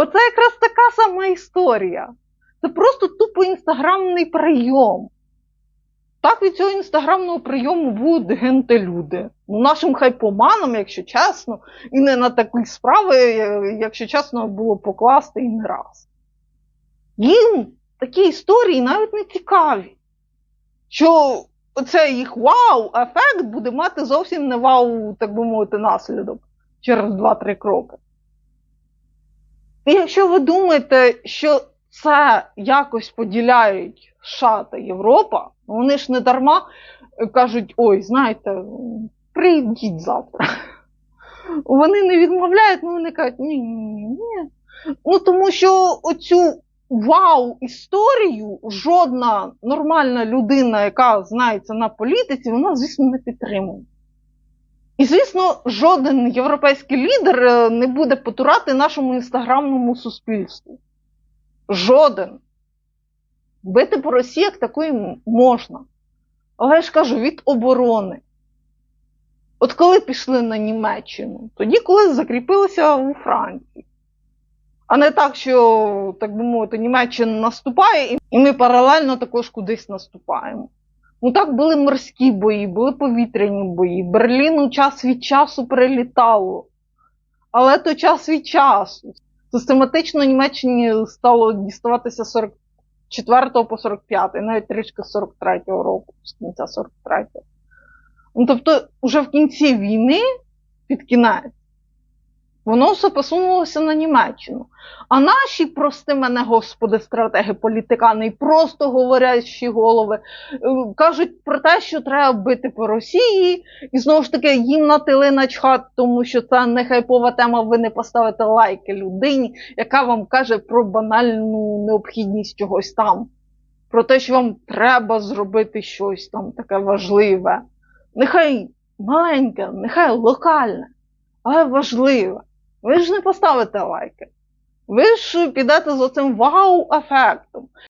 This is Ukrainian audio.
Оце якраз така сама історія. Це просто тупо інстаграмний прийом. Так від цього інстаграмного прийому будуть генти люди. Ну, нашим хайпоманам, якщо чесно, і не на такі справи, якщо чесно, було покласти і не раз. Їм такі історії навіть не цікаві. Що оцей їх вау-ефект буде мати зовсім не вау, так би мовити, наслідок через 2-3 кроки. І якщо ви думаєте, що це якось поділяють США та Європа, ну, вони ж не дарма е, кажуть: ой, знаєте, прийдіть завтра. Вони не відмовляють, ну вони кажуть, ні, ні, ні. Ну тому що оцю вау-історію жодна нормальна людина, яка знається на політиці, вона, звісно, не підтримує. І, звісно, жоден європейський лідер е, не буде потурати нашому інстаграмному суспільству. Жоден. Бити по Росії як такої можна. Але я ж кажу, від оборони. От коли пішли на Німеччину, тоді, коли закріпилися у Франції. А не так, що, так би мовити, Німеччина наступає, і- і ми паралельно також кудись наступаємо. Ну так були морські бої, були повітряні бої. Берліну час від часу прилітало. Але то час від часу. Систематично Німеччині стало діставатися 44 по 45, навіть трішки 43-го року, з кінця 43-го. Ну, тобто, вже в кінці війни, під кінець, воно все посунулося на Німеччину. А наші, прости мене, господи, стратеги, політикани і просто говорящі голови, е, кажуть про те, що треба бити по Росії, і знову ж таки їм на тили начхати, тому що це не хайпова тема, ви не поставите лайки людині, яка вам каже про банальну необхідність чогось там, про те, що вам треба зробити щось там таке важливе. Нехай маленьке, нехай локальне, але важливе. Ви ж не поставите лайки. Ви ж підете з оцим вау-ефектом.